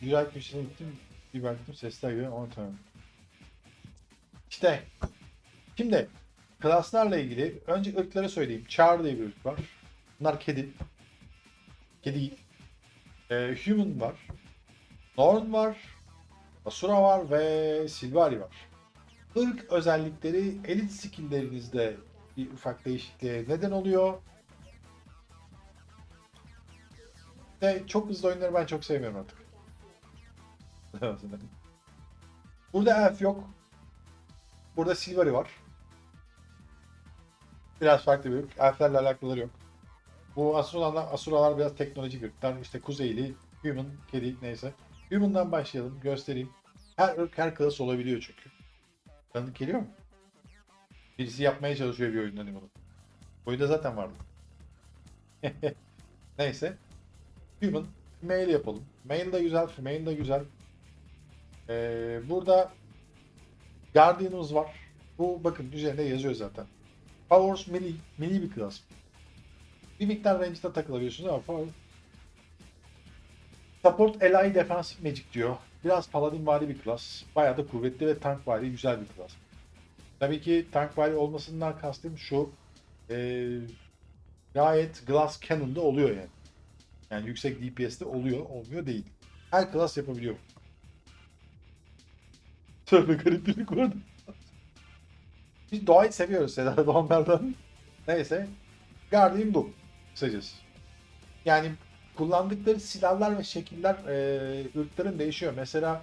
Güzel köşesine gittim. Bir baktım sesler geliyor. Onu tamam. İşte. Şimdi klaslarla ilgili önce ırkları söyleyeyim. Char diye bir ırk var. Bunlar kedi. Kedi. Ee, human var. Norn var. Asura var ve Silvari var. Irk özellikleri elit skill'lerinizde bir ufak değişikliğe neden oluyor. Ve çok hızlı oyunları ben çok sevmiyorum artık. Burada elf yok. Burada Silvari var. Biraz farklı bir ırk. Elflerle alakaları yok. Bu Asuralar, Asuralar biraz teknolojik ırklar. İşte Kuzeyli, Human, Kedi neyse. Human'dan başlayalım. Göstereyim. Her ırk her klas olabiliyor çünkü. Tanıdık geliyor mu? Birisi yapmaya çalışıyor bir oyundan bunu. Oyunda zaten vardı. Neyse. Human. Mail yapalım. Mail de güzel, female de güzel. Ee, burada Guardian'ımız var. Bu bakın üzerinde yazıyor zaten. Powers melee, melee bir klas. Bir miktar range'da takılabiliyorsunuz ama power... Support Ally Defensive Magic diyor. Biraz paladin vari bir klas. Bayağı da kuvvetli ve tank vari güzel bir klas. Tabii ki tank vari olmasından kastım şu. Ee, gayet Glass Cannon'da oluyor yani. Yani yüksek DPS'de oluyor, olmuyor değil. Her klas yapabiliyor. Tövbe gariplik vardı. Biz doğayı seviyoruz Sedat Doğanlar'dan. Neyse. Guardian bu. Kısacası. Yani kullandıkları silahlar ve şekiller e, ırkların değişiyor. Mesela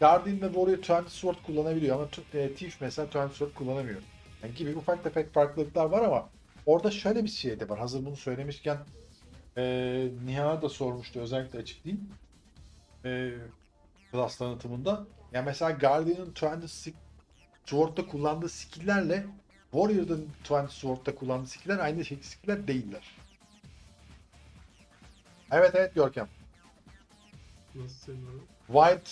Guardian ve Warrior 20 Sword kullanabiliyor ama e, Thief mesela 20 Sword kullanamıyor. Yani gibi ufak tefek farklılıklar var ama orada şöyle bir şey de var. Hazır bunu söylemişken e, Niha da sormuştu özellikle açıklayayım. E, class tanıtımında. Yani mesela Guardian'ın 20 Sik- Sword'da kullandığı skill'lerle Warrior'ın 20 Sword'da kullandığı skill'ler aynı şey skill'ler değiller. Evet evet Görkem. Nasıl senin? White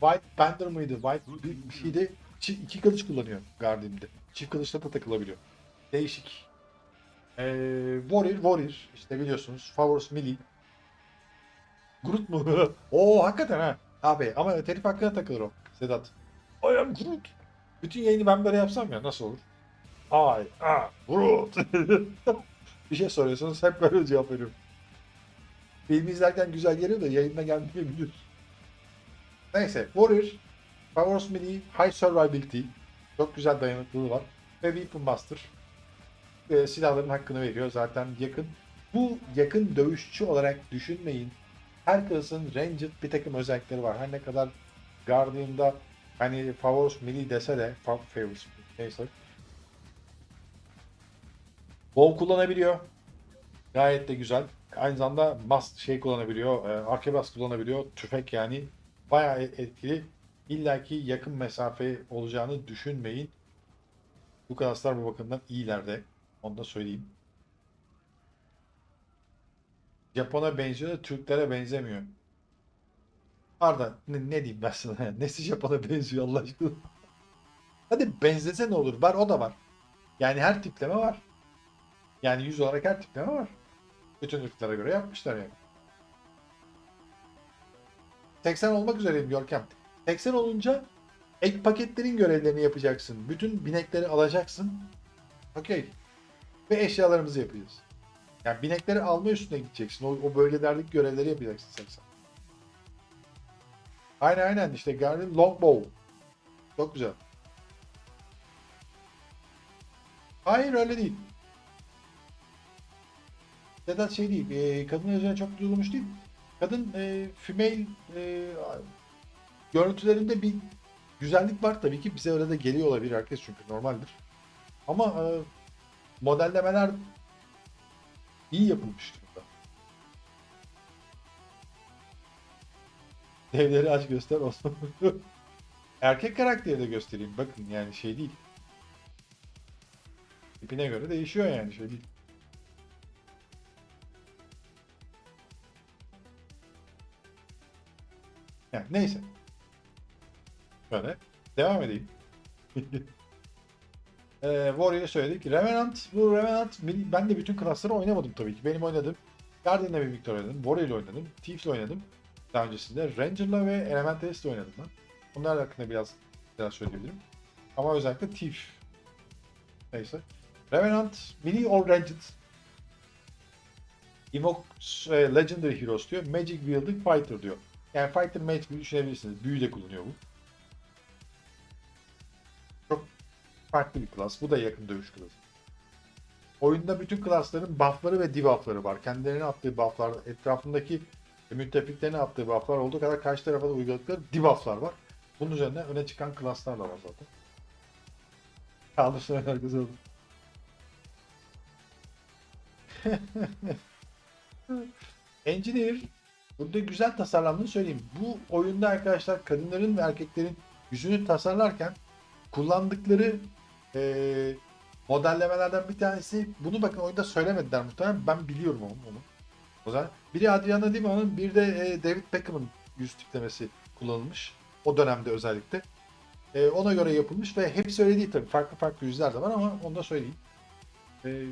White Panther mıydı? White bir, şeydi. İki kılıç kullanıyor Guardian'de. Çift kılıçla da takılabiliyor. Değişik. Ee, Warrior Warrior işte biliyorsunuz. Favors Melee. Groot mu? Oo hakikaten ha. Abi ama telif hakkına takılır o. Sedat. I am Groot. Bütün yayını ben böyle yapsam ya nasıl olur? I am Groot. bir şey soruyorsunuz hep böyle cevap veriyorum. Filmi izlerken güzel geliyor da yayında gelmeyebilir. Neyse Warrior, Powers Mini, High Survivability. Çok güzel dayanıklılığı var. Ve Weapon Master. Ee, silahların hakkını veriyor. Zaten yakın. Bu yakın dövüşçü olarak düşünmeyin. Her klasın ranged bir takım özellikleri var. Her ne kadar Guardian'da hani Favors Mini dese de Fa- Favors neyse. Bow kullanabiliyor. Gayet de güzel. Aynı zamanda must şey kullanabiliyor. E, arquebus kullanabiliyor. Tüfek yani bayağı e- etkili. İlla ki yakın mesafe olacağını düşünmeyin. Bu klaslar bu bakımdan iyilerde. Onu da söyleyeyim. Japon'a benziyor da Türklere benzemiyor. Arda ne, ne diyeyim ben sana? Nesi Japon'a benziyor Allah aşkına? Hadi benzese ne olur? Var o da var. Yani her tipleme var. Yani yüz olarak her tipleme var. Bütün ırklara göre yapmışlar yani. 80 olmak üzereyim Görkem. 80 olunca ek paketlerin görevlerini yapacaksın. Bütün binekleri alacaksın. Okey. Ve eşyalarımızı yapacağız. Yani binekleri alma üstüne gideceksin. O, o bölgelerdeki görevleri yapacaksın 80. Aynen aynen işte Guardian Longbow. Çok güzel. Hayır öyle değil. Sedat şey değil, e, kadın üzerine çok duyulmuş değil. Kadın e, female e, görüntülerinde bir güzellik var tabii ki. Bize öyle de geliyor olabilir herkes çünkü normaldir. Ama e, modellemeler iyi yapılmış durumda. Devleri aç göster Osman. Erkek karakteri de göstereyim. Bakın yani şey değil. Tipine göre değişiyor yani şey değil. Yani neyse. Böyle. Devam edeyim. ee, Warrior'ı söyledik. Revenant, bu Revenant ben de bütün klasları oynamadım tabii ki. Benim oynadığım Guardian'la bir Victor oynadım. Warrior'la oynadım. Thief'le oynadım. Daha öncesinde Ranger'la ve Elementalist'le oynadım ben. Bunlar hakkında biraz biraz söyleyebilirim. Ama özellikle Thief. Neyse. Revenant, Melee or Ranged. Invoke e, Legendary Heroes diyor. Magic Wielding Fighter diyor. Yani Fighter Mage gibi düşünebilirsiniz. Büyü de kullanıyor bu. Farklı bir klas. Bu da yakın dövüş klası. Oyunda bütün klasların buffları ve debuffları var. Kendilerine attığı bufflar, etrafındaki müttefiklerine attığı bufflar olduğu kadar karşı tarafa da uyguladıkları debufflar var. Bunun üzerine öne çıkan klaslar da var zaten. Kaldırsın herkes oldu. Engineer burada güzel tasarlandığını söyleyeyim. Bu oyunda arkadaşlar kadınların ve erkeklerin yüzünü tasarlarken kullandıkları eee, modellemelerden bir tanesi bunu bakın oyunda söylemediler muhtemelen ben biliyorum onu. onu. O zaman biri Adriana Lima'nın bir de e, David Beckham'ın yüz tiplemesi kullanılmış. O dönemde özellikle. E, ona göre yapılmış ve hepsi öyle değil tabii. Farklı farklı yüzler de var ama onu da söyleyeyim. E,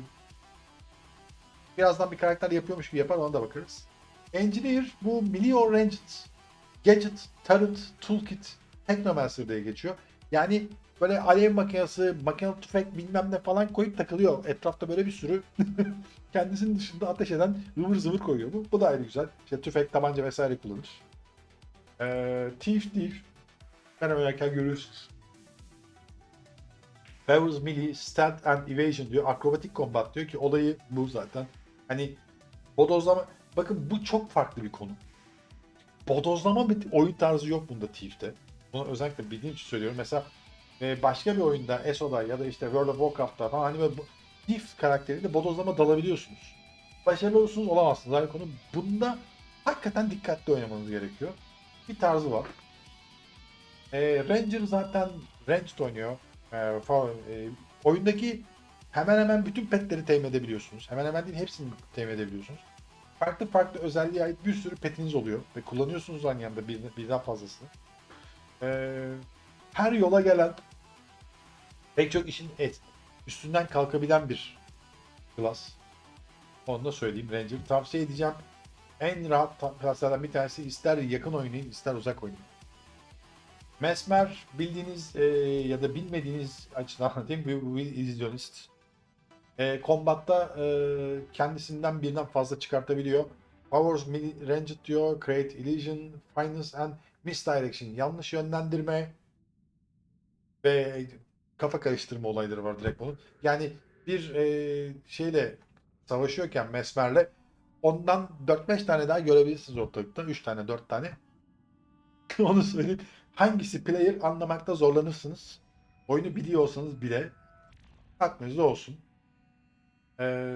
birazdan bir karakter yapıyormuş gibi yapar ona da bakarız. Engineer bu or Ranged Gadget, Turret, Toolkit, Technomancer diye geçiyor. Yani böyle alev makinesi, makinalı tüfek bilmem ne falan koyup takılıyor. Etrafta böyle bir sürü kendisinin dışında ateş eden ıvır zıvır koyuyor bu. Bu da ayrı güzel. İşte tüfek, tabanca vesaire kullanır. Ee, Thief Thief. Ben oynarken görüyorsunuz. Favors Melee, Stand and Evasion diyor. Akrobatik Combat diyor ki olayı bu zaten. Hani bodozlama... Bakın bu çok farklı bir konu. Bodozlama bir oyun tarzı yok bunda Thief'te. Bunu özellikle bildiğim için söylüyorum. Mesela e, başka bir oyunda, ESO'da ya da işte World of Warcraft'ta falan hani böyle Thief karakteriyle bodozlama dalabiliyorsunuz. Başarılı olursunuz olamazsınız ayrı konu. Bunda hakikaten dikkatli oynamanız gerekiyor. Bir tarzı var. E, Ranger zaten Ranged oynuyor. E, falan, e, oyundaki hemen hemen bütün petleri temin edebiliyorsunuz. Hemen hemen değil hepsini temin edebiliyorsunuz. Farklı farklı özelliğe ait bir sürü petiniz oluyor ve kullanıyorsunuz aynı anda bir, birden fazlasını. Ee, her yola gelen pek çok işin et, üstünden kalkabilen bir klas. Onu da söyleyeyim. Ranger tavsiye edeceğim. En rahat klaslardan bir tanesi ister yakın oynayın ister uzak oynayın. Mesmer bildiğiniz e, ya da bilmediğiniz açıdan anlatayım. Bu, bu illüzyonist. E, combat'ta e, kendisinden birden fazla çıkartabiliyor. Powers Ranged diyor. Create Illusion, Finance and Misdirection. Yanlış yönlendirme ve kafa karıştırma olayları var direkt bunun. Yani bir e, şeyle savaşıyorken Mesmer'le ondan 4-5 tane daha görebilirsiniz ortalıkta. 3 tane 4 tane. Onu söyleyeyim. Hangisi player anlamakta zorlanırsınız. Oyunu biliyorsanız bile aklınızda olsun. Ee,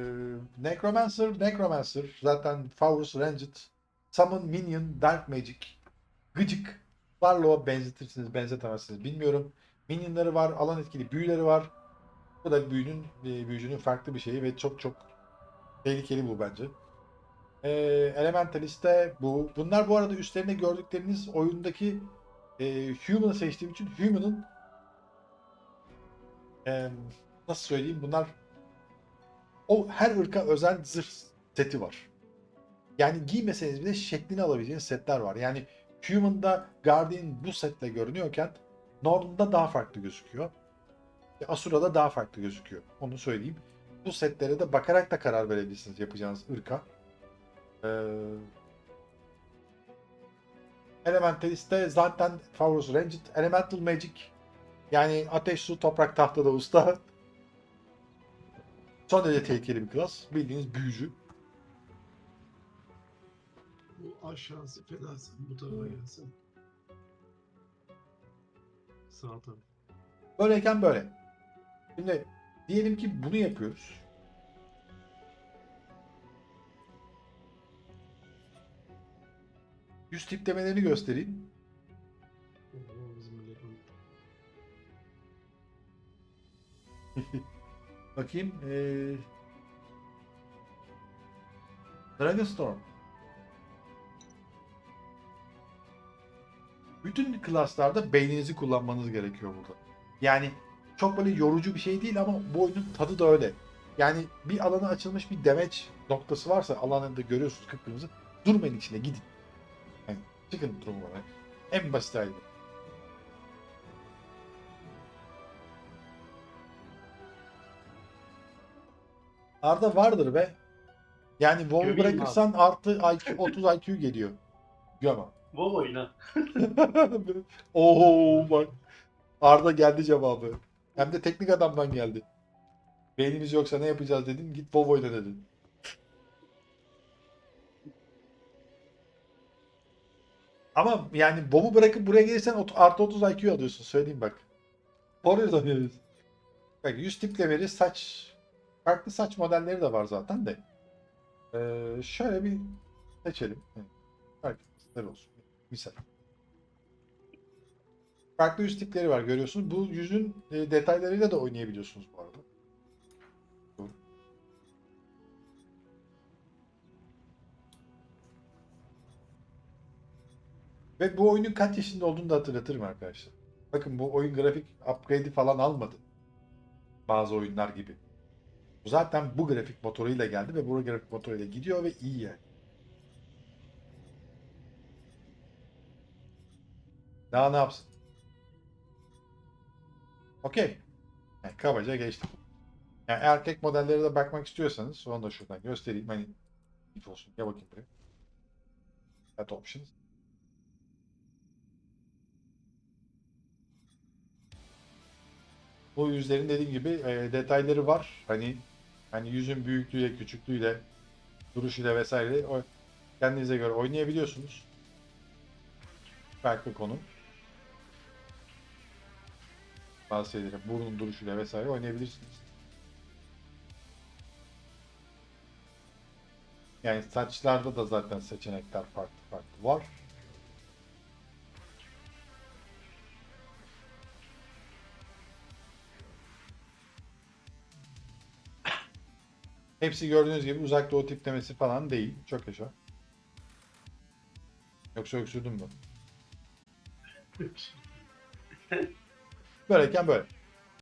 Necromancer, Necromancer zaten Favors Ranged, Summon Minion, Dark Magic, Gıcık, Warlock'a benzetirsiniz, benzetemezsiniz bilmiyorum. Minionları var, alan etkili büyüleri var. Bu da büyünün, e, büyücünün farklı bir şeyi ve çok çok tehlikeli bu bence. Ee, Elementalist'te bu. Bunlar bu arada üstlerinde gördükleriniz oyundaki e, Human'ı seçtiğim için Human'ın e, nasıl söyleyeyim bunlar o her ırka özel zırh seti var. Yani giymeseniz bile şeklini alabileceğiniz setler var. Yani Human'da Guardian bu setle görünüyorken Norn'da daha farklı gözüküyor. E, Asura'da daha farklı gözüküyor. Onu söyleyeyim. Bu setlere de bakarak da karar verebilirsiniz yapacağınız ırka. Ee, Elementalist'te zaten Favors Ranged, Elemental Magic yani ateş, su, toprak, tahtada usta. Son derece tehlikeli bir klas. Bildiğiniz büyücü. Bu aşağısı fedasın. Bu tarafa gelsin. Sağ. Böyleyken böyle. Şimdi diyelim ki bunu yapıyoruz. Yüz tiplemelerini göstereyim. Bakayım. Ee... Dragonstorm. Bütün klaslarda beyninizi kullanmanız gerekiyor burada. Yani çok böyle yorucu bir şey değil ama bu oyunun tadı da öyle. Yani bir alana açılmış bir damage noktası varsa alanında görüyorsunuz kıpkırmızı. Durmayın içine gidin. Yani Çıkın turnuvaya. En basit hali. Arda vardır be. Yani mi bırakırsan artı IQ, 30 IQ geliyor. Göm WoW oyna. Oo bak. Arda geldi cevabı. Hem de teknik adamdan geldi. Beynimiz yoksa ne yapacağız dedim. Git WoW oyna dedin. Ama yani WoW'u bırakıp buraya gelirsen artı 30 IQ alıyorsun. Söyleyeyim bak. Oraya oynuyoruz. Bak yüz tiplemeleri saç farklı saç modelleri de var zaten de. Ee, şöyle bir seçelim. Farklı olsun. Misal. Farklı yüz tipleri var görüyorsunuz. Bu yüzün e, detaylarıyla da oynayabiliyorsunuz bu arada. Ve bu oyunun kaç yaşında olduğunu da hatırlatırım arkadaşlar. Bakın bu oyun grafik upgrade'i falan almadı. Bazı oyunlar gibi. Zaten bu grafik motoruyla geldi ve bu grafik motoruyla gidiyor ve iyi yani. Daha ne yapsın? Okey. Yani kabaca geçtim. Yani erkek modellere de bakmak istiyorsanız onu da şuradan göstereyim. Hani ilk olsun. Ya bakayım buraya. Add options. Bu yüzlerin dediğim gibi e, detayları var. Hani hani yüzün büyüklüğüyle, küçüklüğüyle, duruşuyla vesaire o kendinize göre oynayabiliyorsunuz. Farklı konu. Tavsiye ederim. Burnun duruşuyla vesaire oynayabilirsiniz. Yani saçlarda da zaten seçenekler farklı farklı var. Hepsi gördüğünüz gibi uzak doğu tiplemesi falan değil. Çok yaşa. Yoksa öksürdün mü? Böyleyken böyle.